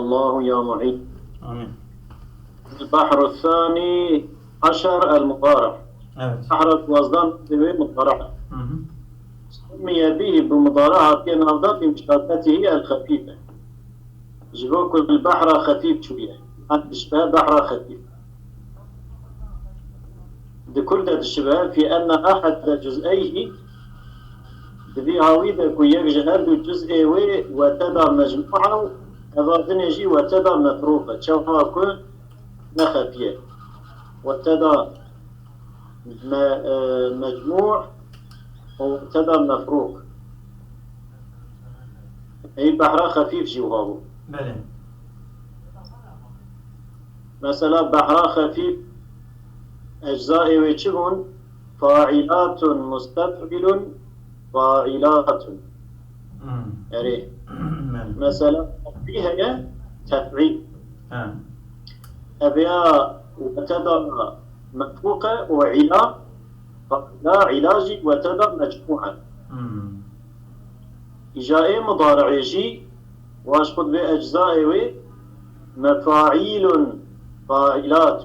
الله يا معين. آمين. البحر الثاني عشر المضارع. بحر الوزدان في مضارع. سمي به بمضارعة نافذة بمشتقاته الخفيفة. جبوك البحر خفيف شوية. تشبه بحر خفيف. لكل الشبه في أن أحد جزئيه ذي عويدة كو يجهل جزء وي وتدا مجموعة هذا نجي وتدا مفروقة شوفها كل نخفية وتدا م- آه، مجموع وتدا مفروق أي بحر خفيف جوهره Bəli. مثلا بحر خفيف أجزاء ويتشبون فاعلات مستفعل فاعلات. يعني مثلا فيها تفعيل Hə. أبيا وتدا مفروقة وعلا فلا علاجي وتدا مجموعة. إجاء مضارع يجي واشقد بأجزاء وي مفاعيل فاعلات.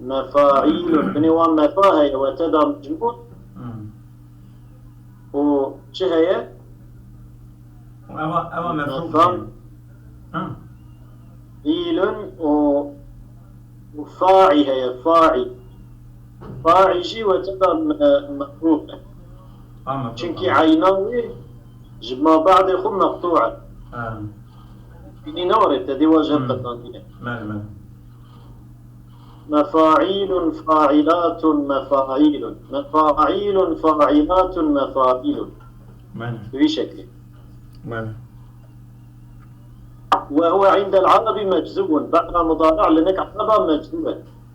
مفاعيل بني ومفاهي وتدا مجموع Hı. وشهية Əvə əvə məfruq. Məfhum. Hə. فيل و- وفاعي هي فاعي فاعي جي وتدا م- مفروقة Ha məfruq. چونكي عيناوي جمع بعض خم مقطوعة Hə. بني نورت تدي وجه bəli. مفاعيل فاعلات مفاعيل مفاعيل فاعلات مفاعيل. بشكل وهو عند العرب مجزوم بعد مضارع لأنك عربة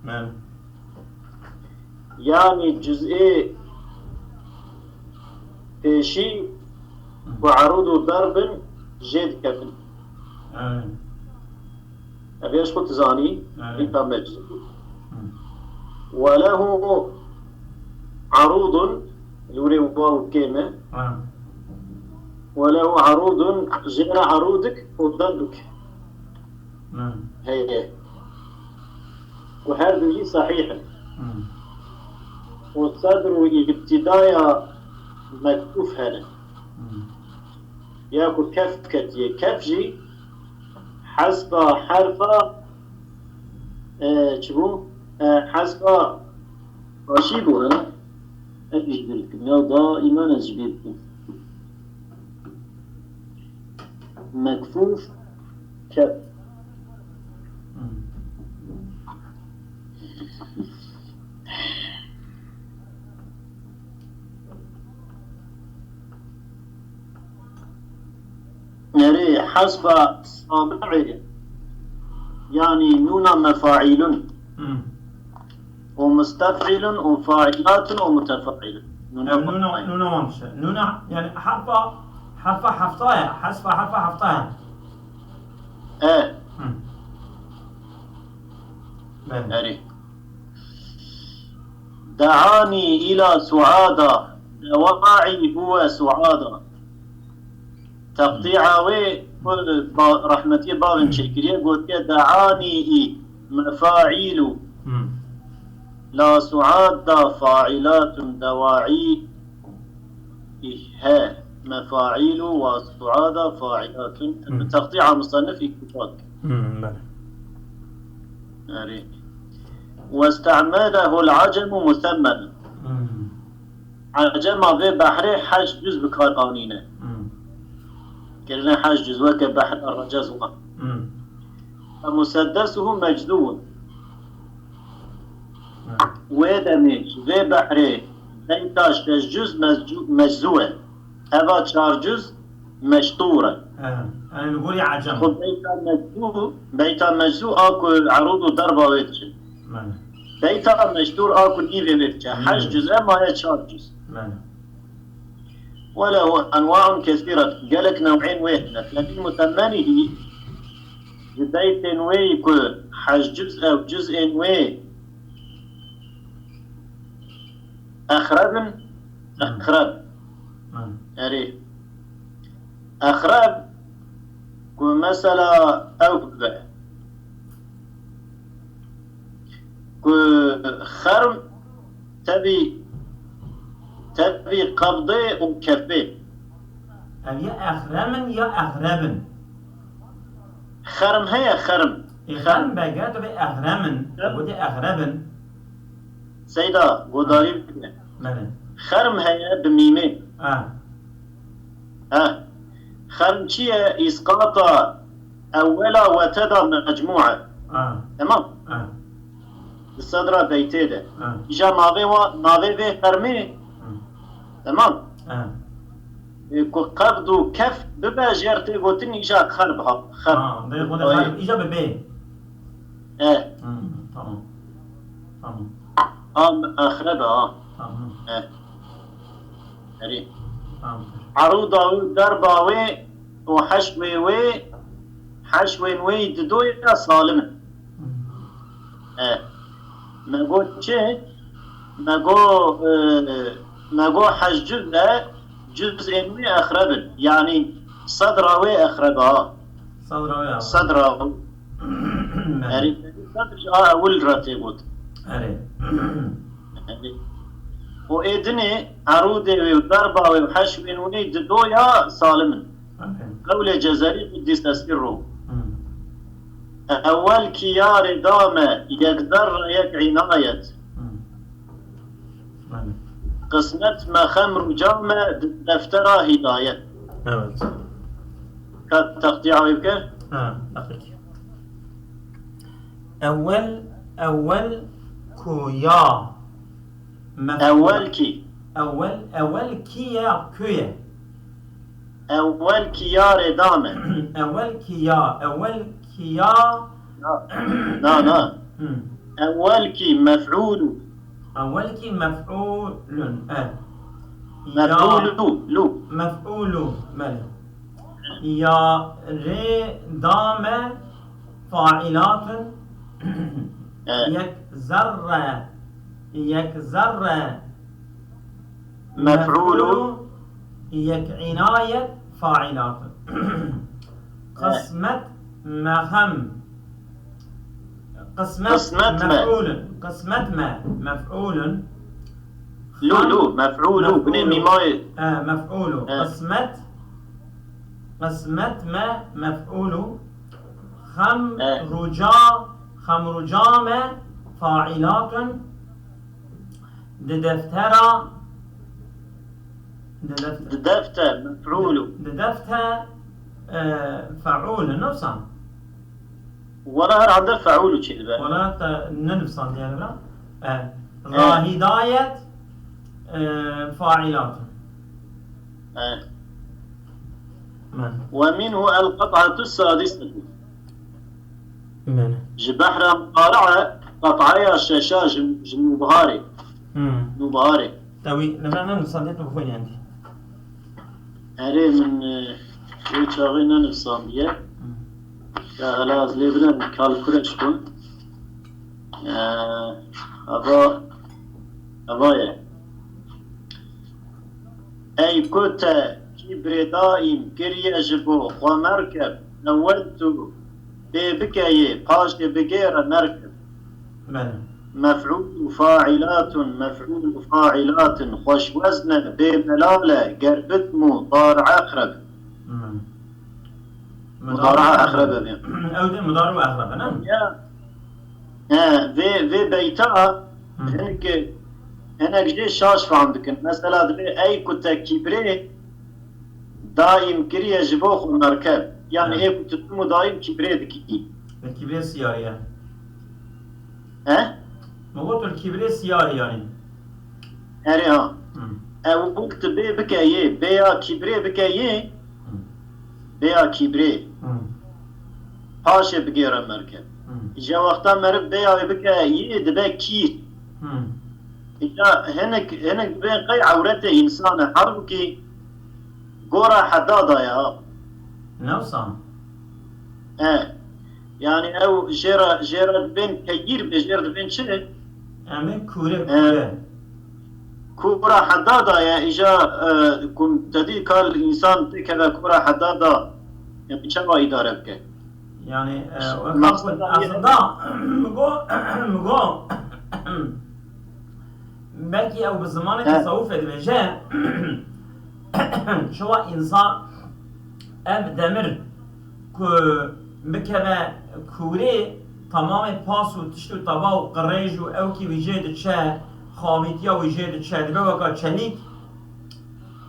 Bəli. يعني جزء بشي وعروض ضرب جد كفن Bəli. أبي أشكو تزاني نعم. أنت مجزوم Hı. وله عروض يوري كلمة Hə. وله عروض غير عروضك وضربك Hə. هي وهذه صحيحة Hı. والصدر ابتداية مكتوف هنا Hı. ياكل كف كتية كفجي حسب حرف آه شبو آه حسب رشيبو هنا أجيب لكم يا دائما أجيب مكفوف كف Hı. يعني حسب صابعه يعني نون مفاعيل. ومستفعل وفاعلات ومتفعل نون Yani nuna مفاعيل. nuna harfa haftaya, hasfa harfa haftaya. إيه دعاني إلى سعادة. دواعي هو سعادة. تقطيع وي كل با- رحمتي باب شكرية قلت دعاني إي. مفاعيل. لا سعادة فاعلات دواعي. إيه مفاعيل وسعادة فاعلات. تقطيع مصنف. يعني واستعمله العجم مثمنا Hı. عجم في بحر حج جز بكار Hı. قلنا حج جز وك بحر الرجز Hı. فمسدسه مجذوب. Hı. ودمج في بحر بيتاش جز مجزو- مجزوة هذا شار جز مشطورة nquli acam. خب بيتا مجزو بيتا مجزو اكو عروض وضربة ويتش. بيتا مشطور اكو ديفي ويتش حج جز ما هي شار جز Bəli. وله أنواع كثيرة. قالك نوعين وين لكن مثمنه بيت وي يكون حج جزء أو جزء وي أخرب أخرب Hı. يعني أخرب كو مثلا ببع كو خرم تبي تبي قبضي وكفي أم يا أخرمن يا أغربن خرم هي خرم. إخرم بقى؟ تبي أغرمن نعم. ودي أغربن سيدا قداري بكنا. خرم هي بميمين آه. ها خرم شيء إسقاط أولا وتدا مجموعة آه. تمام؟ آه. الصدرة بيتيدا آه. إجا ناوي و ناوي في خرمي آه. تمام؟ آه. كو قبض وكف ببا جيرتي قوتن إجا خربها خرب آه. ده خرب إجابة ب آه. تمام. تمام. آه تمام. آه. تمام عروضة دربا وي وحشوي وي حشوي وي ددوية سالمة. مم. آه. شيء ما قو آه قو حش جزء وي أخربن. يعني صدر وي أخربها صدر ويا صدر صدر آه أول وإدني عرودي وضربة وحشوي وي ددوية سالمة أوكي. قول جزري أسره مم. أول كيار دامة يقدر يك عناية. قسمة ما خمر جامة دفترة هداية. Evet. كالتقطيع يبقى ها دقيقة أول أول كويا مفعول. أول كي أول أول كيا كويا أول كيار دامة أول كيا أول كيا لا. لا مم. أول كي مفعول. أول كي مفعول. أه. مفعول يا لو. مفعول. ماله يا ري دام فاعلات. آه. يك ذرة ذرة مفعول. يك عناية فاعلات. قسمة مخم. قسمة قسمة ما. مفعول. قسمة ما. مفعول. لو لو مفعول. بني ميماي. آه مفعول. آه. قسمة قسمة ما. مفعول. خم آه. رجا. خم رجام فاعلات. ددفترا ددفتر دفتر. مفعول. ددفتر آه فعول نفسا. ولا هر فعول بقى ولا ننفسا يعني لا آه هداية آه فاعلات. آه. من؟ ومنه القطعة السادسة. من؟ جبحر مقارعة قطعية شاشة جم- جنوب هاري امم جنوب هاري توي لما نصليت بفوين عندي هاري من ويتشاغينا نفسانية كهلاز ليبرن كالكوليش كون آه، أبا أبايا أي كوتا كبر دائم كريا جبو ومركب نولت ببكاية قاش بغير مركب بله مفعول فاعلات مفعول فاعلات. خوش وزن بملالة قربتمو ضارع أخرب. مم. مضارعة أخرب أو دي مضارع أخرب نعم. يا. ها في في بيتا. هنك هنك جي شاش فهمتك. مثلا دبي أي كنت كبري دائم كريه جبوخ المركب يعني نعم. هي كنت دائم كبري دكي. الكبرياء السيارية ها؟ ما قلت الكبرياء السياري يعني هري ها مم. أو وقت بي بكاية بيا كبري بكاية مم. بيا كبري مم. پاشه بگیره مرکب مم. اینجا وقتا مرد بیا بکه یه دبه کی مم. اینجا هنک هنک به قی عورت انسان حرب کی گورا حدادا یا نفسا اه يعني او جيرا جيرا بين كير بجير بين شنو يعني كورة كورة كورا حدادا يا اجا آه كم تدي قال الانسان كذا كورا حدادا يعني چما اداره بك يعني آه، مقصد اصلا مگو مگو بلکه او به زمان اه. تصوف دبیجه شو انسان اب دمر که بکره کوره تمام پاس و تشت و تبا و قریج و او کی ویجه چه خامیتیا ویجه ده چه. دبه وکا چنیک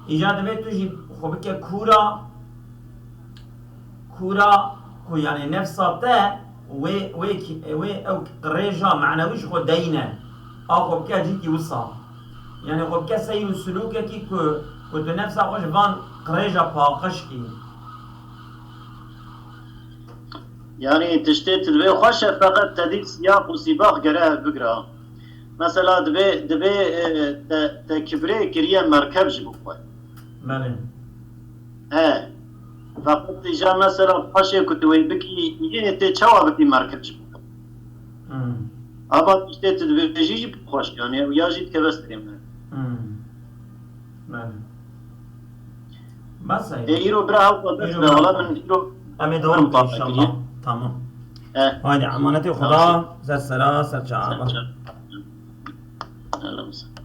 ایجاد به توجی خوب که کورا کورا کو یعنی نفسا ته و و و او قریجا معنویش خود دینه. آ خوب که جی کی وصا یعنی خوب که سی و سلوکه کی که تو نفسا خوش وان قریجا پاقش کی. یعنی تشتی تلوی خوش فقط تدیس یا مصیباخ گره بگرا مثلا دبی دبی تکبری کریه مرکب جبو خواه. بله. اه. فقط ایجا مثلا خوش کتوی بکی یه تی چوا بکی مرکب جبو اما تشتی تلوی جی جبو خوش یعنی یا جید که بستریم بله. مسایی ایرو برا حقا به حالا من ایرو امیدوارم هم طاقه تمام. آه. هايدي امانتي خدا. سر سرا سر وسهلا